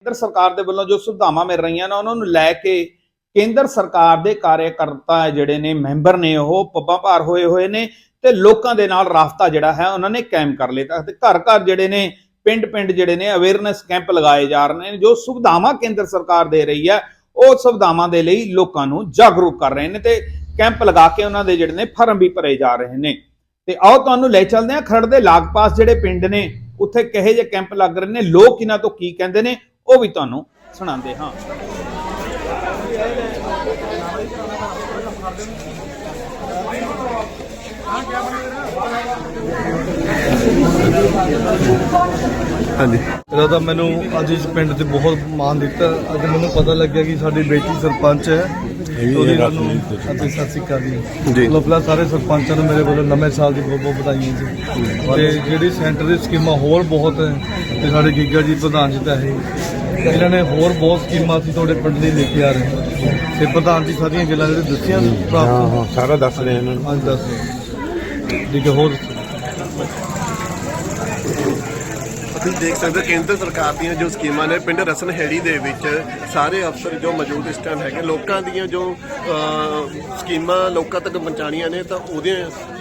ਕੇਂਦਰ ਸਰਕਾਰ ਦੇ ਵੱਲੋਂ ਜੋ ਸੁਵਿਧਾਵਾਂ ਮਿਲ ਰਹੀਆਂ ਨੇ, ਉਹਨਾਂ ਨੂੰ ਲੈ ਕੇ ਕੇਂਦਰ ਸਰਕਾਰ ਦੇ ਕਾਰਜਕਰਤਾ ਜਿਹੜੇ ਨੇ, ਮੈਂਬਰ ਨੇ ਉਹ ਪੱਬਾਂ ਭਾਰ ਹੋਏ ਹੋਏ ਨੇ ਤੇ ਲੋਕਾਂ ਦੇ ਨਾਲ ਰਾਫਤਾ ਜਿਹੜਾ ਹੈ, ਉਹਨਾਂ ਨੇ ਕਾਇਮ ਕਰ ਲਿਆ। ਤੇ ਘਰ ਘਰ ਜਿਹੜੇ ਨੇ ਪਿੰਡ ਪਿੰਡ ਜਿਹੜੇ ਨੇ ਅਵੇਅਰਨੈਸ ਕੈਂਪ ਲਗਾਏ ਜਾ ਰਹੇ ਨੇ, ਜੋ ਸੁਵਿਧਾਵਾਂ ਕੇਂਦਰ ਸਰਕਾਰ ਦੇ ਰਹੀ ਹੈ, ਉਹ ਸੁਵਿਧਾਵਾਂ ਦੇ ਲਈ ਲੋਕਾਂ ਨੂੰ ਜਾਗਰੂਕ ਕਰ ਰਹੇ ਨੇ ਤੇ ਕੈਂਪ ਲਗਾ ਕੇ ਉਹਨਾਂ ਦੇ ਜਿਹੜੇ ਨੇ ਫਾਰਮ ਵੀ ਭਰੇ ਜਾ ਰਹੇ ਨੇ। ਤੇ ਆਓ ਤੁਹਾਨੂੰ ਲੈ ਚੱਲਦੇ ਹਾਂ, ਖਰੜ ਦੇ ਲਾਗਪਾਸ ਜਿਹੜੇ ਪਿੰਡ ਨੇ, ਉੱਥੇ ਕਿਹੇ ਜਿਹੇ ਕੈਂਪ ਲੱਗ ਰਹੇ ਨੇ, ਲੋਕ ਇਹਨਾਂ ਤੋਂ ਕੀ ਕਹਿੰਦੇ ਨੇ ਉਹ ਵੀ ਤੁਹਾਨੂੰ ਸੁਣਾਉਂਦੇ ਹਾਂ। ਹਾਂਜੀ। ਇਹਦਾ ਤਾਂ ਮੈਨੂੰ ਅੱਜ ਇਸ ਪਿੰਡ ਤੇ ਬਹੁਤ ਮਾਣ ਦਿੱਤਾ। ਅੱਜ ਮੈਨੂੰ ਪਤਾ ਲੱਗਿਆ ਕਿ ਸਾਡੀ ਬੇਟੀ ਸਰਪੰਚ ਹੈ। ਉਹਦੀ ਸਾਨੂੰ ਅਤੇ ਸਤਿ ਸ਼੍ਰੀ ਅਕਾਲ ਜੀ। ਜੀ। ਲਫਲਾ ਸਾਰੇ ਸਰਪੰਚਾਂ ਨੂੰ ਮੇਰੇ ਵੱਲੋਂ ਨਵੇਂ ਸਾਲ ਦੀ ਬਹੁਤ ਬਹੁਤ ਵਧਾਈਆਂ ਜੀ। ਤੇ ਜਿਹੜੀ ਸੈਂਟਰ ਦੀ ਸਕੀਮਾਂ ਹੋਰ ਬਹੁਤ ਹੈ ਤੇ ਸਾਡੇ ਗੀਗਾ ਜੀ ਪ੍ਰਧਾਨ ਜੀ ਤਾਂ ਹੀ। ਇਹਨਾਂ ਨੇ ਹੋਰ ਬਹੁਤ ਸਕੀਮਾਂ ਅਸੀਂ ਤੁਹਾਡੇ ਪਿੰਡ ਲਈ ਲੈ ਕੇ ਆ ਰਹੇ ਹਾਂ। ਤੇ ਪ੍ਰਧਾਨ ਜੀ ਸਾਰੀਆਂ ਗੱਲਾਂ ਜਿਹੜੇ ਦੱਸੀਆਂ ਹਾਂ। ਪ੍ਰਾਪਤ ਹਾਂ ਸਾਰਾ ਦੱਸ ਰਹੇ ਇਹਨਾਂ ਨੂੰ। ਅੱਜ ਦੱਸ ਠੀਕ ਹੈ ਹੋਰ ਤੁਸੀਂ ਦੇਖ ਸਕਦੇ ਹੋ ਕੇਂਦਰ ਸਰਕਾਰ ਦੀਆਂ ਜੋ ਸਕੀਮਾਂ ਨੇ ਪਿੰਡ ਰਸਨ ਹੈੜੀ ਦੇ ਵਿੱਚ ਸਾਰੇ ਅਫਸਰ ਜੋ ਮੌਜੂਦ ਇਸ ਟਾਈਮ ਹੈਗੇ ਲੋਕਾਂ ਦੀਆਂ ਜੋ ਅਹ, ਸਕੀਮਾਂ ਲੋਕਾਂ ਤੱਕ ਪਹੁੰਚਾਣੀਆਂ ਨੇ ਤਾਂ ਉਹਦੇ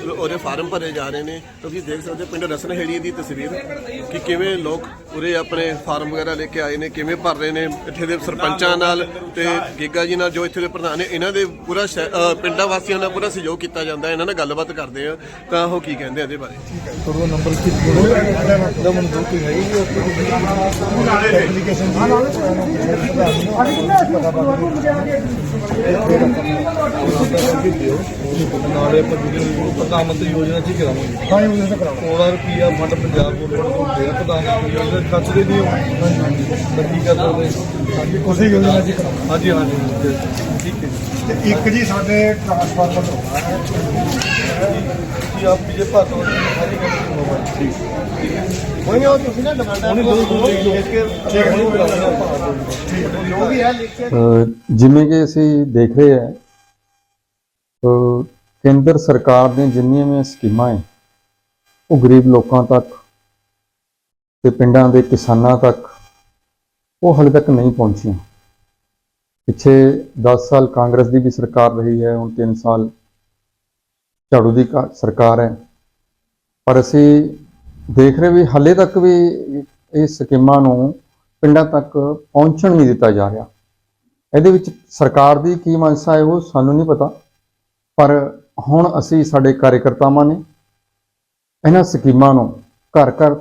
ਉਹਦੇ ਫਾਰਮ ਭਰੇ ਜਾ ਰਹੇ ਨੇ ਤੁਸੀਂ ਦੇਖ ਸਕਦੇ ਹੋ ਪਿੰਡ ਰਸਨ ਦੀ ਤਸਵੀਰ ਕਿ ਕਿਵੇਂ ਲੋਕ ਉਰੇ ਆਪਣੇ ਫਾਰਮ ਵਗੈਰਾ ਲੈ ਕੇ ਆਏ ਨੇ ਕਿਵੇਂ ਭਰ ਰਹੇ ਨੇ ਇੱਥੇ ਦੇ ਸਰਪੰਚਾਂ ਨਾਲ ਤੇ ਗੀਗਾ ਜੀ ਨਾਲ ਜੋ ਇੱਥੇ ਦੇ ਪ੍ਰਧਾਨ ਨੇ ਇਹਨਾਂ ਦੇ ਪੂਰਾ ਪਿੰਡਾਂ ਵਾਸੀਆਂ ਨਾਲ ਪੂਰਾ ਸਹਿਯੋਗ ਕੀਤਾ ਜਾਂਦਾ ਇਹਨਾਂ ਨਾਲ ਗੱਲਬਾਤ ਕਰਦੇ ਆ ਤਾਂ ਉਹ ਕੀ ਕਹਿੰਦੇ ਆ ਇਹਦੇ ਬਾਰੇ ਤੁਹਾਡਾ ਨੰਬਰ ਕੀ ਦਾ ਮੈਨੂੰ ਕੀ ਹੈਗੀ ਜੀ ਐਪਲੀਕੇਸ਼ਨ ਨਾਲੇ ਆਪਾਂ ਜਿਹੜੀ ਪ੍ਰਧਾਨ ਮੰਤਰੀ ਯੋਜਨਾ ਚ ਹੀ ਕਰਾਵਾਂਗੇ। ਹਾਂ ਯੋਜਨਾ ਚ ਕਰਾਵਾਂਗੇ। 16 ਰੁਪਿਆ ਫੰਡ ਪੰਜਾਬ ਗੌਰਮੈਂਟ ਨੂੰ ਦੇ ਪ੍ਰਧਾਨ ਮੰਤਰੀ ਯੋਜਨਾ ਖਰਚ ਦੇ ਦਿਓ। ਹਾਂਜੀ ਤਾਂ ਕੀ ਕਰ ਸਕਦੇ? ਹਾਂਜੀ ਉਸੇ ਯੋਜਨਾ ਚ ਕਰਾਉਣਾ ਹਾਂਜੀ ਹਾਂਜੀ ਠੀਕ ਹੈ ਤੇ ਇੱਕ ਜੀ ਸਾਡੇ ਟ੍ਰਾਂਸਫਾਰਮਰ ਹੋਣਾ ਹੈ। ਜੀ ਆਪ ਵੀ ਜੇ ਭਾਤ ਹੋ ਸਾਰੀ ਗੱਲ ਮੋਬਾਈਲ ਠੀਕ। ਕੋਈ ਉਹ ਤੁਸੀਂ ਨਾ ਡਿਮਾਂਡਾਂ ਉਹਨੇ ਦੋ ਦੋ ਲਿਖ ਕੇ ਜੋ। ਵੀ ਹੈ ਲਿਖ ਕੇ। ਅ, ਜਿਵੇਂ ਕਿ ਅਸੀਂ ਦੇਖ ਰਹੇ ਹਾਂ ਕੇਂਦਰ ਸਰਕਾਰ ਦੀਆਂ ਜਿੰਨੀਆਂ ਵੀ ਸਕੀਮਾਂ ਹੈ, ਉਹ ਗਰੀਬ ਲੋਕਾਂ ਤੱਕ ਤੇ ਪਿੰਡਾਂ ਦੇ ਕਿਸਾਨਾਂ ਤੱਕ, ਉਹ ਹਾਲੇ ਤੱਕ ਨਹੀਂ ਪਹੁੰਚੀਆਂ। ਪਿੱਛੇ 10 ਸਾਲ ਕਾਂਗਰਸ ਦੀ ਵੀ ਸਰਕਾਰ ਰਹੀ ਹੈ, ਹੁਣ 3 ਸਾਲ ਝਾੜੂ ਦੀ ਕਾ- ਸਰਕਾਰ ਹੈ। ਪਰ ਅਸੀਂ ਦੇਖ ਰਹੇ ਵੀ ਹਾਲੇ ਤੱਕ ਵੀ ਇਹ ਸਕੀਮਾਂ ਨੂੰ ਪਿੰਡਾਂ ਤੱਕ ਪਹੁੰਚਣ ਨਹੀਂ ਦਿੱਤਾ ਜਾ ਰਿਹਾ। ਇਹਦੇ ਵਿੱਚ ਸਰਕਾਰ ਦੀ ਕੀ ਮਨਸਾ ਹੈ ਉਹ ਸਾਨੂੰ ਨਹੀਂ ਪਤਾ। ਪਰ ਹੁਣ ਅਸੀਂ ਸਾਡੇ ਕਾਰਜਕਰਤਾਵਾਂ ਨੇ ਇਹਨਾਂ ਸਕੀਮਾਂ ਨੂੰ ਘਰ ਘਰ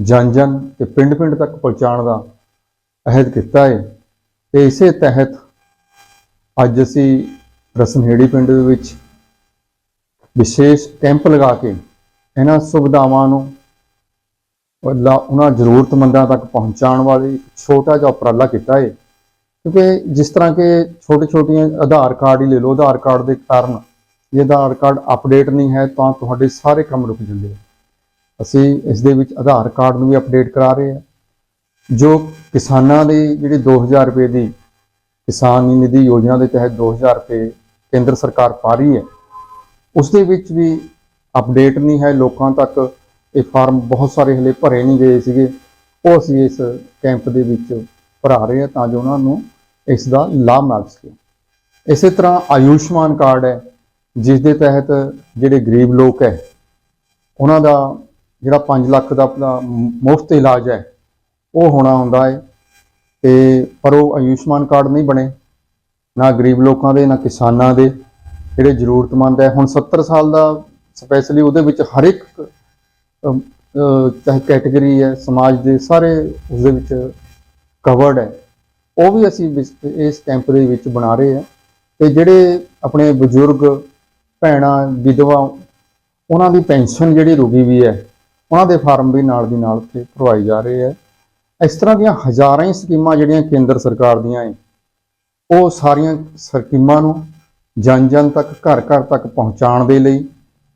ਜਨ ਜਨ ਤੇ ਪਿੰਡ ਪਿੰਡ ਤੱਕ ਪਹੁੰਚਾਉਣ ਦਾ ਅਹਿਦ ਕੀਤਾ ਹੈ ਤੇ ਇਸੇ ਤਹਿਤ ਅੱਜ ਅਸੀਂ ਰਸਨਹੇੜੀ ਪਿੰਡ ਦੇ ਵਿੱਚ ਵਿਸ਼ੇਸ਼ ਕੈਂਪ ਲਗਾ ਕੇ ਇਹਨਾਂ ਸੁਵਿਧਾਵਾਂ ਨੂੰ ਉਹਲਾ- ਉਹਨਾਂ ਜ਼ਰੂਰਤਮੰਦਾਂ ਤੱਕ ਪਹੁੰਚਾਉਣ ਵਾਲੀ ਛੋਟਾ ਜਿਹਾ ਉਪਰਾਲਾ ਕੀਤਾ ਹੈ। ਕਿਉਂਕਿ ਜਿਸ ਤਰ੍ਹਾਂ ਕਿ ਛੋਟੇ ਛੋਟੀਆਂ ਆਧਾਰ ਕਾਰਡ ਹੀ ਲੈ ਲਓ, ਆਧਾਰ ਕਾਰਡ ਦੇ ਕਾਰਨ ਜੇ ਆਧਾਰ ਕਾਰਡ ਅਪਡੇਟ ਨਹੀਂ ਹੈ ਤਾਂ ਤੁਹਾਡੇ ਸਾਰੇ ਕੰਮ ਰੁਕ ਜਾਂਦੇ ਆ। ਅਸੀਂ ਇਸ ਦੇ ਵਿੱਚ ਆਧਾਰ ਕਾਰਡ ਨੂੰ ਵੀ ਅਪਡੇਟ ਕਰਾ ਰਹੇ ਹਾਂ ਜੋ ਕਿਸਾਨਾਂ ਦੀ ਜਿਹੜੀ 2000 ਰੁਪਏ ਦੀ ਕਿਸਾਨ ਨਿਧੀ ਯੋਜਨਾ ਦੇ ਤਹਿਤ 2000 ਰੁਪਏ ਕੇਂਦਰ ਸਰਕਾਰ ਪਾ ਰਹੀ ਹੈ, ਉਸ ਦੇ ਵਿੱਚ ਵੀ ਅਪਡੇਟ ਨਹੀਂ ਹੈ। ਲੋਕਾਂ ਤੱਕ ਇਹ ਫਾਰਮ ਬਹੁਤ ਸਾਰੇ ਹਲੇ ਭਰੇ ਨਹੀਂ ਗਏ ਸੀਗੇ। ਉਹ ਅਸੀਂ ਇਸ ਕੈਂਪ ਦੇ ਵਿੱਚ ਭਰਾ ਰਹੇ ਹਾਂ ਤਾਂ ਜੋ ਉਹਨਾਂ ਨੂੰ ਇਸ ਦਾ ਲਾਭ ਮਿਲ ਸਕੇ। ਇਸੇ ਤਰ੍ਹਾਂ ਆਯੁਸ਼ਮਾਨ ਕਾਰਡ ਹੈ। ਜਿਸ ਦੇ ਤਹਿਤ ਜਿਹੜੇ ਗਰੀਬ ਲੋਕ ਹੈ, ਉਹਨਾਂ ਦਾ ਜਿਹੜਾ 5 ਲੱਖ ਦਾ ਆਪਣਾ ਮੁਫਤ ਇਲਾਜ ਹੈ, ਉਹ ਹੋਣਾ ਹੁੰਦਾ ਹੈ। ਤੇ ਪਰ ਉਹ ਆਯੁਸ਼ਮਾਨ ਕਾਰਡ ਨਹੀਂ ਬਣੇ, ਨਾ ਗਰੀਬ ਲੋਕਾਂ ਦੇ, ਨਾ ਕਿਸਾਨਾਂ ਦੇ। ਜਿਹੜੇ ਜ਼ਰੂਰਤਮੰਦ ਹੈ, ਹੁਣ 70 ਸਾਲ ਦਾ ਸਪੈਸ਼ਲੀ ਉਹਦੇ ਵਿੱਚ ਹਰ ਇੱਕ ਚਾਹੇ ਕੈਟਾਗਰੀ ਹੈ, ਸਮਾਜ ਦੇ ਸਾਰੇ ਉਸ ਦੇ ਵਿੱਚ ਕਵਰਡ ਹੈ। ਉਹ ਵੀ ਅਸੀਂ ਇਸ ਕੈਂਪ ਦੇ ਵਿੱਚ ਬਣਾ ਰਹੇ ਹਾਂ। ਤੇ ਜਿਹੜੇ ਆਪਣੇ ਬਜ਼ੁਰਗ ਭੈਣਾਂ, ਵਿਧਵਾ, ਉਹਨਾਂ ਦੀ ਪੈਨਸ਼ਨ ਜਿਹੜੀ ਰੁਕੀ ਵੀ ਹੈ, ਉਹਨਾਂ ਦੇ ਫਾਰਮ ਵੀ ਨਾਲ ਦੀ ਨਾਲ ਉੱਥੇ ਭਰਵਾਏ ਜਾ ਰਹੇ ਹੈ। ਇਸ ਤਰ੍ਹਾਂ ਦੀਆਂ ਹਜ਼ਾਰਾਂ ਹੀ ਸਕੀਮਾਂ ਜਿਹੜੀਆਂ ਕੇਂਦਰ ਸਰਕਾਰ ਦੀਆਂ ਹੈ, ਉਹ ਸਾਰੀਆਂ ਸਕੀਮਾਂ ਨੂੰ ਜਨ ਜਨ ਤੱਕ ਘਰ ਘਰ ਤੱਕ ਪਹੁੰਚਾਉਣ ਦੇ ਲਈ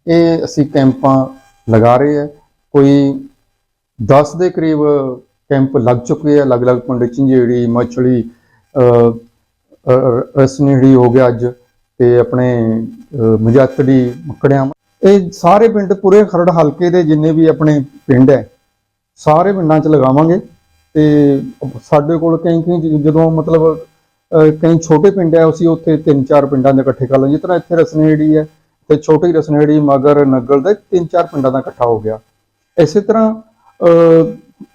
ਇਹ ਅਸੀਂ ਕੈਂਪਾਂ ਲਗਾ ਰਹੇ ਹੈ। ਕੋਈ 10 ਦੇ ਕਰੀਬ ਕੈਂਪ ਲੱਗ ਚੁੱਕੇ ਆ ਅਲੱਗ-ਅਲੱਗ ਪਿੰਡ ਝੰਜੇੜੀ ਮਛਲੀ ਰਸਨੀੜੀ ਹੋ ਗਿਆ ਅੱਜ। ਤੇ ਆਪਣੇ ਅਹ, ਮਜਾਤੜੀ ਮੱਕੜਿਆਂ ਇਹ ਸਾਰੇ ਪਿੰਡ ਪੂਰੇ ਖਰੜ ਹਲਕੇ ਦੇ ਜਿੰਨੇ ਵੀ ਆਪਣੇ ਪਿੰਡ ਹੈ ਸਾਰੇ ਪਿੰਡਾਂ 'ਚ ਲਗਾਵਾਂਗੇ। ਤੇ ਸਾਡੇ ਕੋਲ ਕਈ ਕਈ ਜਦੋਂ ਮਤਲਬ ਕਈ ਛੋਟੇ ਪਿੰਡ ਹੈ ਅਸੀਂ ਉੱਥੇ ਤਿੰਨ ਚਾਰ ਪਿੰਡਾਂ ਦੇ ਇਕੱਠੇ ਕਰ ਲਾਂਗੇ ਜਿਸ ਤਰ੍ਹਾਂ ਇੱਥੇ ਰਸਨੇੜੀ ਹੈ ਤੇ ਛੋਟੀ ਰਸਨੇੜੀ ਮਗਰ ਨਗਲ ਦੇ ਤਿੰਨ ਚਾਰ ਪਿੰਡਾਂ ਦਾ ਇਕੱਠਾ ਹੋ ਗਿਆ। ਇਸੇ ਤਰ੍ਹਾਂ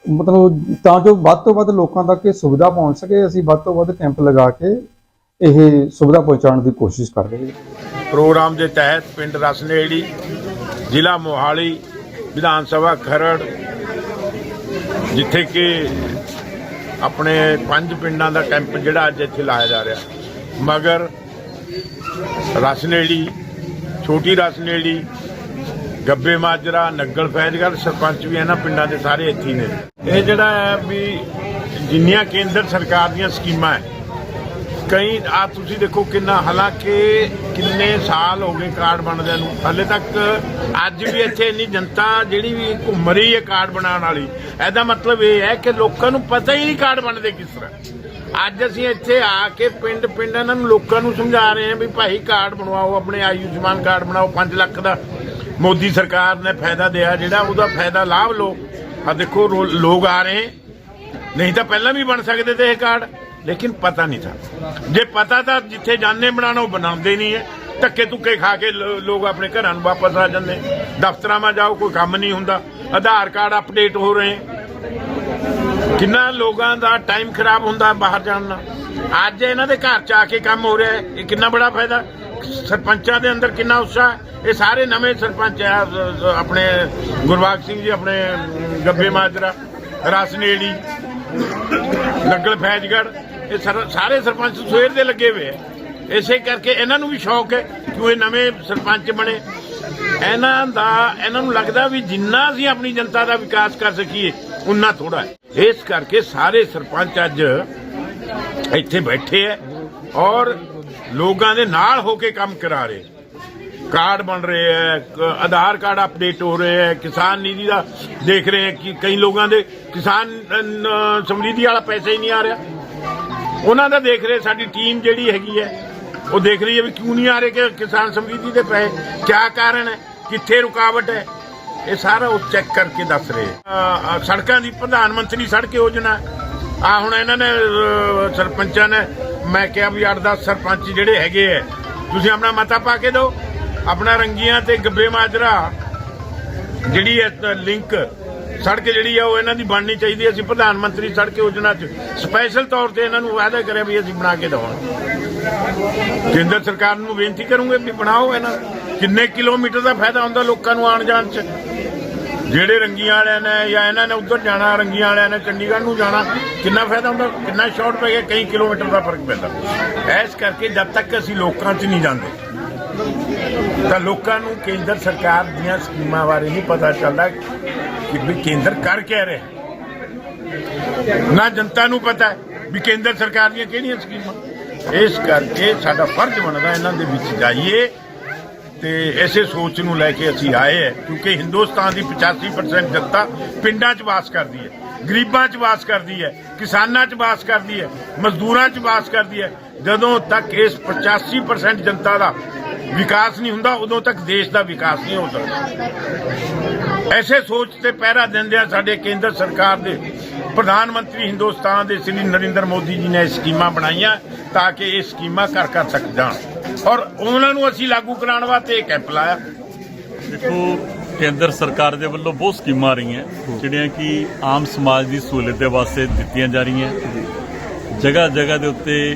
ਮਤਲਬ ਤਾਂ ਜੋ ਵੱਧ ਤੋਂ ਵੱਧ ਲੋਕਾਂ ਤੱਕ ਇਹ ਸੁਵਿਧਾ ਪਹੁੰਚ ਸਕੇ ਅਸੀਂ ਵੱਧ ਤੋਂ ਵੱਧ ਕੈਂਪ ਲਗਾ ਕੇ ਇਹ ਸੁਵਿਧਾ ਪਹੁੰਚਾਉਣ ਦੀ ਕੋਸ਼ਿਸ਼ ਕਰ ਰਹੇ ਹਾਂ ਪ੍ਰੋਗਰਾਮ ਦੇ ਤਹਿਤ ਪਿੰਡ ਰਸਨੇੜੀ, ਜ਼ਿਲ੍ਹਾ ਮੋਹਾਲੀ, ਵਿਧਾਨ ਸਭਾ ਖਰੜ, ਜਿੱਥੇ ਕਿ ਆਪਣੇ ਪੰਜ ਪਿੰਡਾਂ ਦਾ ਕੈਂਪ ਜਿਹੜਾ ਅੱਜ ਇੱਥੇ ਲਾਇਆ ਜਾ ਰਿਹਾ। ਮਗਰ ਰਸਨੇੜੀ, ਛੋਟੀ ਰਸਨੇੜੀ, ਗੱਬੇ ਮਾਜਰਾ, ਨੱਗਲ ਫੈਜ਼ਗੜ੍ਹ, ਸਰਪੰਚ ਵੀ ਇਹਨਾਂ ਪਿੰਡਾਂ ਦੇ ਸਾਰੇ ਇੱਥੇ ਨੇ। ਇਹ ਜਿਹੜਾ ਹੈ ਵੀ ਜਿੰਨੀਆਂ ਕੇਂਦਰ ਸਰਕਾਰ ਦੀਆਂ ਸਕੀਮਾਂ ਹੈ ਕਈ ਆ ਤੁਸੀਂ ਦੇਖੋ ਕਿੰਨਾ, ਹਾਲਾਂਕਿ ਕਿੰਨੇ ਸਾਲ ਹੋ ਗਏ ਕਾਰਡ ਬਣਦਿਆਂ ਨੂੰ। ਹਾਲੇ ਤੱਕ ਅੱਜ ਵੀ ਇੱਥੇ ਇੰਨੀ ਜਨਤਾ ਜਿਹੜੀ ਵੀ ਘੁੰਮ ਰਹੀ ਹੈ ਕਾਰਡ ਬਣਾਉਣ ਵਾਲੀ, ਇਹਦਾ ਮਤਲਬ ਇਹ ਹੈ ਕਿ ਲੋਕਾਂ ਨੂੰ ਪਤਾ ਹੀ ਨਹੀਂ ਕਾਰਡ ਬਣਦੇ ਕਿਸ ਤਰ੍ਹਾਂ। ਅੱਜ ਅਸੀਂ ਇੱਥੇ ਆ ਕੇ ਪਿੰਡ ਪਿੰਡ ਇਹਨਾਂ ਨੂੰ ਲੋਕਾਂ ਨੂੰ ਸਮਝਾ ਰਹੇ ਹਾਂ ਵੀ ਭਾਈ ਕਾਰਡ ਬਣਵਾਓ, ਆਪਣੇ ਆਯੁਸ਼ਮਾਨ ਕਾਰਡ ਬਣਾਓ 5 ਲੱਖ ਦਾ। ਮੋਦੀ ਸਰਕਾਰ ਨੇ ਫਾਇਦਾ ਦਿਆ, ਜਿਹੜਾ ਉਹਦਾ ਫਾਇਦਾ ਲਾਭ ਲਓ। ਆ ਦੇਖੋ ਲੋਕ ਆ ਰਹੇ, ਨਹੀਂ ਤਾਂ ਪਹਿਲਾਂ ਵੀ ਬਣ ਸਕਦੇ ਤੇ ਇਹ ਕਾਰਡ। ਲੇਕਿਨ ਪਤਾ ਨਹੀਂ ਥਾ ਜੇ ਪਤਾ ਤਾਂ ਜਿੱਥੇ ਜਾਣੇ ਬਣਾਉਣਾ ਉਹ ਬਣਾਉਂਦੇ ਨਹੀਂ ਹੈ। ਧੱਕੇ ਧੁੱਕੇ ਖਾ ਕੇ ਲੋਕ ਆਪਣੇ ਘਰਾਂ ਨੂੰ ਵਾਪਸ ਆ ਜਾਂਦੇ। ਦਫ਼ਤਰਾਂ 'ਮਾ ਜਾਓ ਕੋਈ ਕੰਮ ਨਹੀਂ ਹੁੰਦਾ। ਆਧਾਰ ਕਾਰਡ ਅਪਡੇਟ ਹੋ ਰਹੇ। ਕਿੰਨਾ ਲੋਕਾਂ ਦਾ ਟਾਈਮ ਖਰਾਬ ਹੁੰਦਾ ਬਾਹਰ ਜਾਣ ਨਾਲ। ਅੱਜ ਇਹਨਾਂ ਦੇ ਘਰ 'ਚ ਆ ਕੇ ਕੰਮ ਹੋ ਰਿਹਾ ਹੈ। ਇਹ ਕਿੰਨਾ ਬੜਾ ਫਾਇਦਾ? ਸਰਪੰਚਾਂ ਦੇ ਅੰਦਰ ਕਿੰਨਾ ਉਤਸ਼ਾਹ ਇਹ ਸਾਰੇ ਨਵੇਂ ਸਰਪੰਚ ਆ ਆਪਣੇ ਗੁਰਬਾਗ ਸਿੰਘ ਜੀ ਆਪਣੇ ਅਮ, ਗੱਬੇ ਮਾਜਰਾ ਰਸਨੇੜੀ ਨਗਲ ਫੈਜ਼ਗੜ ਇਹ ਸਾਰੇ ਸਰਪੰਚ ਸਵੇਰ ਦੇ ਲੱਗੇ ਹੋਏ ਆ। ਇਸੇ ਕਰਕੇ ਇਹਨਾਂ ਨੂੰ ਵੀ ਸ਼ੌਕ ਹੈ ਕਿ ਇਹ ਨਵੇਂ ਸਰਪੰਚ ਬਣੇ। ਇਹਨਾਂ ਦਾ, ਇਹਨਾਂ ਨੂੰ ਲੱਗਦਾ ਵੀ ਜਿੰਨਾ ਅਸੀਂ ਆਪਣੀ ਜਨਤਾ ਦਾ ਵਿਕਾਸ ਕਰ ਸਕੀਏ, ਉਨਾ ਥੋੜਾ ਹੈ। ਇਸ ਕਰਕੇ ਸਾਰੇ ਸਰਪੰਚ ਅੱਜ ਇੱਥੇ ਬੈਠੇ ਹੈ ਔਰ ਲੋਕਾਂ ਦੇ ਨਾਲ ਹੋ ਕੇ ਕੰਮ ਕਰਾ ਰਹੇ। ਕਾਰਡ ਬਣ ਰਹੇ ਹੈ ਕ- ਆਧਾਰ ਕਾਰਡ ਅਪਡੇਟ ਹੋ ਰਹੇ ਹੈ ਕਿਸਾਨ ਨਿਧੀ ਦਾ ਦੇਖ ਰਹੇ ਹੈ ਕਿ ਕਈ ਲੋਕਾਂ ਦੇ ਕਿਸਾਨ ਅ, ਸਮਰਿੱਧੀ ਵਾਲਾ ਪੈਸਾ ਹੀ ਨਹੀਂ ਆ ਰਿਹਾ। ਉਹਨਾਂ ਦਾ ਦੇਖ ਰਹੇ ਸਾਡੀ ਟੀਮ ਜਿਹੜੀ ਹੈਗੀ ਹੈ ਉਹ ਦੇਖ ਰਹੀ ਹੈ ਵੀ ਕਿਉਂ ਨਹੀਂ ਆ ਰਹੇ ਕਿ ਕਿਸਾਨ ਸਮਰਿੱਧੀ ਦੇ ਪੈਸੇ। ਕਿਆ ਕਾਰਨ ਹੈ ਕਿੱਥੇ ਰੁਕਾਵਟ ਹੈ ਇਹ ਸਾਰਾ ਉਹ ਚੈੱਕ ਕਰਕੇ ਦੱਸ ਰਹੇ ਸੜਕਾਂ ਦੀ ਪ੍ਰਧਾਨ ਮੰਤਰੀ ਸੜਕ ਯੋਜਨਾ ਆ ਹੁਣ ਇਹਨਾਂ ਨੇ ਸਰਪੰਚਾਂ ਨੇ ਮੈਂ ਕਿਹਾ ਵੀ 8-10 ਸਰਪੰਚ ਜਿਹੜੇ ਹੈਗੇ ਐ ਤੁਸੀਂ ਆਪਣਾ ਮਤਾ ਪਾ ਕੇ ਦਿਓ। ਆਪਣਾ ਰੰਗੀਆਂ ਤੇ ਗੱਬੇ ਮਾਜਰਾ ਜਿਹੜੀ ਹੈ ਲਿੰਕ ਸੜਕ ਜਿਹੜੀ ਆ ਉਹ ਇਹਨਾਂ ਦੀ ਬਣਨੀ ਚਾਹੀਦੀ ਹੈ। ਅਸੀਂ ਪ੍ਰਧਾਨ ਮੰਤਰੀ ਸੜਕ ਯੋਜਨਾ 'ਚ ਸਪੈਸ਼ਲ ਤੌਰ ਤੇ ਇਹਨਾਂ ਨੂੰ ਵਾਅਦਾ ਕਰਿਆ ਵੀ ਅਸੀਂ ਬਣਾ ਕੇ ਦੇਵਾਂਗੇ। ਕੇਂਦਰ ਸਰਕਾਰ ਨੂੰ ਬੇਨਤੀ ਕਰੂੰਗੇ ਵੀ ਬਣਾਓ ਇਹਨਾਂ ਕਿੰਨੇ ਕਿਲੋਮੀਟਰ ਦਾ ਫਾਇਦਾ ਹੁੰਦਾ ਲੋਕਾਂ ਨੂੰ ਆਉਣ ਜਾਣ 'ਚ? ਜਿਹੜੇ ਰੰਗੀਆਂ ਵਾਲਿਆਂ ਨੇ ਜਾਂ ਇਹਨਾਂ ਨੇ ਉੱਧਰ ਜਾਣਾ, ਰੰਗੀਆਂ ਵਾਲਿਆਂ ਨੇ ਚੰਡੀਗੜ੍ਹ ਨੂੰ ਜਾਣਾ, ਕਿੰਨਾ ਫਾਇਦਾ ਹੁੰਦਾ? ਕਿੰਨਾ ਸ਼ਾਰਟ ਪੈ ਗਿਆ? ਕਈ ਕਿਲੋਮੀਟਰ ਦਾ ਫ਼ਰਕ ਪੈਂਦਾ। ਇਸ ਕਰਕੇ ਜਦ ਤੱਕ ਅਸੀਂ ਲੋਕਾਂ 'ਚ ਨਹੀਂ ਜਾਂਦੇ ਤਾਂ ਲੋਕਾਂ ਨੂੰ ਕੇਂਦਰ ਸਰਕਾਰ ਦੀਆਂ ਸਕੀਮਾਂ ਬਾਰੇ ਨਹੀਂ ਪਤਾ ਚੱਲਦਾ ਕਿ ਵੀ ਕੇਂਦਰ ਕਰ ਕਹਿ ਰਿਹਾ। ਨਾ ਜਨਤਾ ਨੂੰ ਪਤਾ ਵੀ ਕੇਂਦਰ ਸਰਕਾਰ ਦੀਆਂ ਕਿਹੜੀਆਂ ਸਕੀਮਾਂ। ਇਸ ਕਰਕੇ ਸਾਡਾ ਫਰਜ਼ ਬਣਦਾ ਇਹਨਾਂ ਦੇ ਵਿੱਚ ਜਾਈਏ ਤੇ ਐਸੇ ਸੋਚ ਨੂੰ ਲੈ ਕੇ ਅਸੀਂ ਆਏ ਹੈ, ਕਿਉਂਕਿ ਹਿੰਦੁਸਤਾਨ ਦੀ 85% ਜਨਤਾ ਪਿੰਡਾਂ 'ਚ ਵਾਸ ਕਰਦੀ ਹੈ, ਗਰੀਬਾਂ 'ਚ ਵਾਸ ਕਰਦੀ ਹੈ, ਕਿਸਾਨਾਂ 'ਚ ਵਾਸ ਕਰਦੀ ਹੈ, ਮਜ਼ਦੂਰਾਂ 'ਚ ਵਾਸ ਕਰਦੀ ਹੈ। ਜਦੋਂ ਤੱਕ ਇਸ 85% ਜਨਤਾ ਦਾ ਵਿਕਾਸ ਨਹੀਂ ਹੁੰਦਾ, ਉਦੋਂ ਤੱਕ ਦੇਸ਼ ਦਾ ਵਿਕਾਸ ਨਹੀਂ ਹੋ ਸਕਦਾ। ਐਸੇ ਸੋਚ ਤੇ ਪਹਿਰਾ ਦਿੰਦਿਆਂ ਸਾਡੇ ਕੇਂਦਰ ਸਰਕਾਰ ਦੇ। ਪ੍ਰਧਾਨ ਮੰਤਰੀ ਹਿੰਦੁਸਤਾਨ ਦੇ ਸ੍ਰੀ ਨਰਿੰਦਰ ਮੋਦੀ ਜੀ ਨੇ ਇਹ ਸਕੀਮਾਂ ਬਣਾਈਆਂ ਤਾਂ ਕਿ ਇਹ ਸਕੀਮਾਂ ਕਰ ਕਰ ਸਕ ਜਾਣ। ਔਰ ਉਹਨਾਂ ਨੂੰ ਅਸੀਂ ਲਾਗੂ ਕਰਾਉਣ ਵਾਸਤੇ ਇਹ ਕੈਂਪ ਲਾਇਆ। ਦੇਖੋ, ਕੇਂਦਰ ਸਰਕਾਰ ਦੇ ਵੱਲੋਂ ਬਹੁਤ ਸਕੀਮਾਂ ਆ ਰਹੀਆਂ, ਜਿਹੜੀਆਂ ਕਿ ਆਮ ਸਮਾਜ ਦੀ ਸਹੂਲਤ ਦੇ ਵਾਸਤੇ ਦਿੱਤੀਆਂ ਜਾ ਰਹੀਆਂ। ਜਗ੍ਹਾ ਜਗ੍ਹਾ ਦੇ ਉੱਤੇ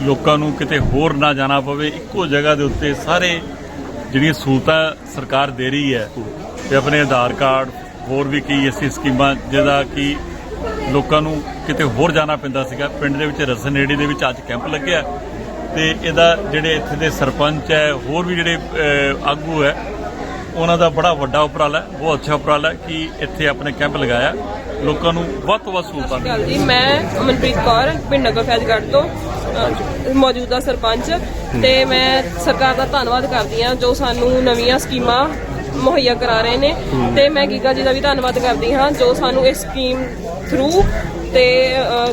ਲੋਕਾਂ ਨੂੰ ਕਿਤੇ ਹੋਰ ਨਾ ਜਾਣਾ ਪਵੇ, ਇੱਕੋ ਜਗ੍ਹਾ ਦੇ ਉੱਤੇ ਸਾਰੇ ਜਿਹੜੀਆਂ ਸਹੂਲਤਾਂ ਸਰਕਾਰ ਦੇ ਰਹੀ ਹੈ, ਤੇ ਆਪਣੇ ਆਧਾਰ ਕਾਰਡ, ਹੋਰ ਵੀ ਕਈ ਐਸੀ ਸਕੀਮਾਂ, ਜਿਹਦਾ ਕਿ ਲੋਕਾਂ ਨੂੰ ਕਿਤੇ ਹੋਰ ਜਾਣਾ ਪੈਂਦਾ ਸੀਗਾ। ਪਿੰਡ ਦੇ ਵਿੱਚ ਰਸਨੇੜੀ ਦੇ ਵਿੱਚ ਅੱਜ ਕੈਂਪ ਲੱਗਿਆ ਤੇ ਇਹਦਾ ਜਿਹੜੇ ਇੱਥੇ ਦੇ ਸਰਪੰਚ ਹੈ, ਹੋਰ ਵੀ ਜਿਹੜੇ ਆਗੂ ਹੈ, ਉਹਨਾਂ ਦਾ ਬੜਾ ਵੱਡਾ ਉਪਰਾਲਾ ਹੈ, ਬਹੁਤ ਅੱਛਾ ਉਪਰਾਲਾ ਹੈ ਕਿ ਇੱਥੇ ਆਪਣੇ ਕੈਂਪ ਲਗਾਇਆ। ਲੋਕਾਂ ਨੂੰ ਵੱਧ ਤੋਂ ਵੱਧ ਸਹੂਲਤਾਂ ਸਤਿ ਸ਼੍ਰੀ ਜੀ ਮੈਂ ਅਮਨਪ੍ਰੀਤ ਕੌਰ ਪਿੰਡ ਨਗਰ ਫੈਜ਼ਗੜ੍ਹ ਤੋਂ ਅ, ਮੌਜੂਦਾ ਸਰਪੰਚ ਤੇ ਮੈਂ ਸਰਕਾਰ ਦਾ ਧੰਨਵਾਦ ਕਰਦੀ ਹਾਂ ਜੋ ਸਾਨੂੰ ਨਵੀਆਂ ਸਕੀਮਾਂ ਮੁਹੱਈਆ ਕਰਾ ਰਹੇ ਨੇ ਤੇ ਮੈਂ ਗੀਗਾ ਜੀ ਦਾ ਵੀ ਧੰਨਵਾਦ ਕਰਦੀ ਹਾਂ ਜੋ ਸਾਨੂੰ ਇਸ ਸਕੀਮ ਥਰੂ ਤੇ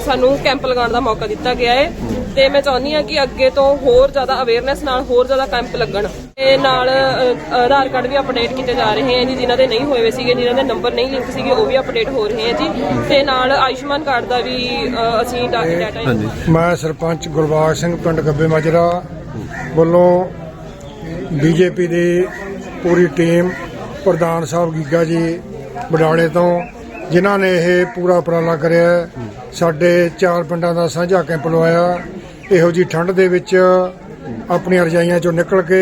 ਸਾਨੂੰ ਕੈਂਪ ਲਗਾਉਣ ਦਾ ਮੌਕਾ ਦਿੱਤਾ ਗਿਆ ਹੈ ਤੇ ਮੈਂ ਚਾਹੁੰਦੀ ਹਾਂ ਕਿ ਅੱਗੇ ਤੋਂ ਹੋਰ ਜ਼ਿਆਦਾ ਅਵੇਅਰਨੈਸ ਨਾਲ ਹੋਰ ਜ਼ਿਆਦਾ ਕੈਂਪ ਲੱਗਣ। ਤੇ ਨਾਲ ਆਧਾਰ ਕਾਰਡ ਵੀ ਅਪਡੇਟ ਕੀਤੇ ਜਾ ਰਹੇ ਹਨ ਜੀ ਜਿਨ੍ਹਾਂ ਦੇ ਨਹੀਂ ਹੋਏ ਹੋਏ ਸੀਗੇ ਜਿਨ੍ਹਾਂ ਦੇ ਨੰਬਰ ਨਹੀਂ ਲਿੰਕ ਸੀਗੇ ਉਹ ਵੀ ਅਪਡੇਟ ਹੋ ਰਹੇ ਹਨ ਜੀ। ਤੇ ਨਾਲ ਆਯੁਸ਼ਮਾਨ ਕਾਰਡ ਦਾ ਵੀ ਅਸੀਂ ਡਾਟਾ ਮੈਂ ਸਰਪੰਚ ਗੁਰਬਾਜ ਸਿੰਘ ਪਿੰਡ ਗੱਬੇ ਮਾਜਰਾ ਵੱਲੋਂ ਬੀਜੇਪੀ ਦੀ ਪੂਰੀ ਟੀਮ ਪ੍ਰਧਾਨ ਸਾਹਿਬ ਗੀਗਾ ਜੀ ਬਡਾਲੇ ਤੋਂ ਜਿਨ੍ਹਾਂ ਨੇ ਇਹ ਪੂਰਾ ਉਪਰਾਲਾ ਕਰਿਆ ਸਾਡੇ ਚਾਰ ਪਿੰਡਾਂ ਦਾ ਸਾਂਝਾ ਕੈਂਪ ਲਵਾਇਆ। ਇਹੋ ਜੀ ਠੰਡ ਦੇ ਵਿੱਚ ਆਪਣੀਆਂ ਰਜਾਈਆਂ ਚੋਂ ਨਿਕਲ ਕੇ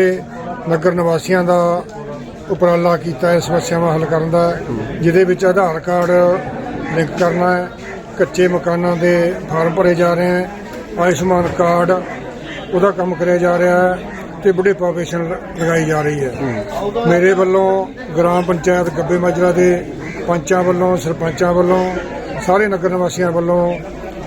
ਨਗਰ ਨਿਵਾਸੀਆਂ ਦਾ ਉਪਰਾਲਾ ਕੀਤਾ ਹੈ, ਸਮੱਸਿਆਵਾਂ ਹੱਲ ਕਰਨ ਦਾ, ਜਿਹਦੇ ਵਿੱਚ ਆਧਾਰ ਕਾਰਡ ਲਿੰਕ ਕਰਨਾ ਹੈ। ਕੱਚੇ ਮਕਾਨਾਂ ਦੇ ਫਾਰਮ ਭਰੇ ਜਾ ਰਹੇ ਹੈ। ਆਯੁਸ਼ਮਾਨ ਕਾਰਡ, ਉਹਦਾ ਕੰਮ ਕਰਿਆ ਜਾ ਰਿਹਾ ਹੈ ਤੇ ਬੁਢੇਪਾ ਪੈਨਸ਼ਨ ਲਗਾਈ ਜਾ ਰਹੀ ਹੈ। ਮੇਰੇ ਵੱਲੋਂ ਗ੍ਰਾਮ ਪੰਚਾਇਤ ਗੱਬੇ ਮਾਜਰਾ ਦੇ ਪੰਚਾਂ ਵੱਲੋਂ, ਸਰਪੰਚਾਂ ਵੱਲੋਂ, ਸਾਰੇ ਨਗਰ ਨਿਵਾਸੀਆਂ ਵੱਲੋਂ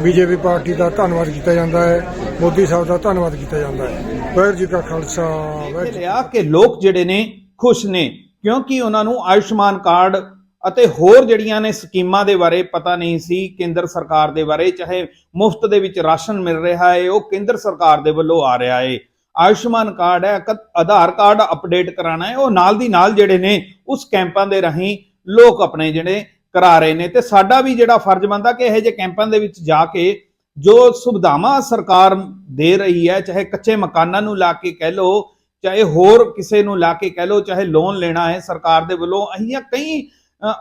ਬੀਜੇਪੀ ਪਾਰਟੀ ਦਾ ਧੰਨਵਾਦ ਕੀਤਾ ਜਾਂਦਾ ਹੈ, ਮੋਦੀ ਸਾਹਿਬ ਦਾ ਧੰਨਵਾਦ ਕੀਤਾ ਜਾਂਦਾ ਹੈ। ਵਾਹਿਗੁਰੂ ਜੀ ਕਾ ਖਾਲਸਾ, ਵਾਹਿਗੁਰੂ ਜੀ ਕਿ ਲੋਕ ਜਿਹੜੇ ਨੇ ਖੁਸ਼ ਨੇ, ਕਿਉਂਕਿ ਉਹਨਾਂ ਨੂੰ ਆਯੁਸ਼ਮਾਨ ਕਾਰਡ ਅਤੇ ਹੋਰ ਜਿਹੜੀਆਂ ਨੇ ਸਕੀਮਾਂ ਦੇ ਬਾਰੇ ਪਤਾ ਨਹੀਂ ਸੀ, ਕੇਂਦਰ ਸਰਕਾਰ ਦੇ ਬਾਰੇ, ਚਾਹੇ ਮੁਫਤ ਦੇ ਵਿੱਚ ਰਾਸ਼ਨ ਮਿਲ ਰਿਹਾ ਹੈ, ਉਹ ਕੇਂਦਰ ਸਰਕਾਰ ਦੇ ਵੱਲੋਂ ਆ ਰਿਹਾ ਹੈ। ਆਯੁਸ਼ਮਾਨ ਕਾਰਡ ਹੈ ਆਧਾਰ ਕਾਰਡ ਅਪਡੇਟ ਕਰਾਣਾ ਹੈ, ਉਹ ਨਾਲ ਦੀ ਨਾਲ ਜਿਹੜੇ ਨੇ ਉਸ ਕੈਂਪਾਂ ਦੇ ਰਾਹੀਂ ਲੋਕ ਆਪਣੇ ਜਿਹੜੇ ਕਰਾ ਰਹੇ ਨੇ ਤੇ ਸਾਡਾ ਵੀ ਜਿਹੜਾ ਫਰਜ਼ ਬਣਦਾ ਕਿ ਇਹੋ ਜਿਹੇ ਕੈਂਪਾਂ ਦੇ ਵਿੱਚ ਜਾ ਕੇ ਜੋ ਸੁਵਿਧਾਵਾਂ ਸਰਕਾਰ ਦੇ ਰਹੀ ਹੈ, ਚਾਹੇ ਕੱਚੇ ਮਕਾਨਾਂ ਨੂੰ ਲਾ ਕੇ ਕਹਿ ਲੋ ਚਾਹੇ ਹੋਰ ਕਿਸੇ ਨੂੰ ਲਾ ਕੇ ਕਹਿ ਲੋ ਚਾਹੇ ਲੋਨ ਲੈਣਾ ਹੈ ਸਰਕਾਰ ਦੇ ਵੱਲੋਂ, ਅਹੀਆਂ ਕਈ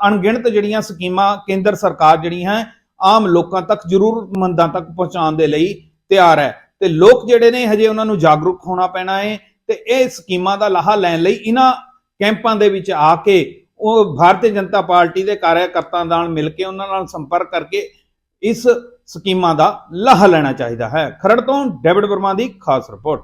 ਅਣਗਿਣਤ ਜਿਹੜੀਆਂ ਸਕੀਮਾਂ ਕੇਂਦਰ ਸਰਕਾਰ ਜਿਹੜੀਆਂ ਆਮ ਲੋਕਾਂ ਤੱਕ ਜ਼ਰੂਰਤਮੰਦਾਂ ਤੱਕ ਪਹੁੰਚਾਉਣ ਦੇ ਲਈ ਤਿਆਰ ਹੈ। ਤੇ ਲੋਕ ਜਿਹੜੇ ਨੇ ਹਜੇ ਉਹਨਾਂ ਨੂੰ ਜਾਗਰੂਕ ਹੋਣਾ ਪੈਣਾ ਹੈ ਤੇ ਇਹ ਸਕੀਮਾਂ ਦਾ ਲਾਹਾ ਲੈਣ ਲਈ ਇਹਨਾਂ ਕੈਂਪਾਂ ਦੇ ਵਿੱਚ ਆ ਕੇ ਉਹ ਭਾਰਤੀ ਜਨਤਾ ਪਾਰਟੀ ਦੇ ਕਾਰਜਕਰਤਾਵਾਂ ਨਾਲ ਮਿਲ ਕੇ ਉਹਨਾਂ ਨਾਲ ਸੰਪਰਕ ਕਰਕੇ ਇਸ ਸਕੀਮਾਂ ਦਾ ਲਾਹਾ ਲੈਣਾ ਚਾਹੀਦਾ ਹੈ। ਖਰੜ ਤੋਂ ਡੇਵਿਡ ਵਰਮਾ ਦੀ ਖਾਸ ਰਿਪੋਰਟ।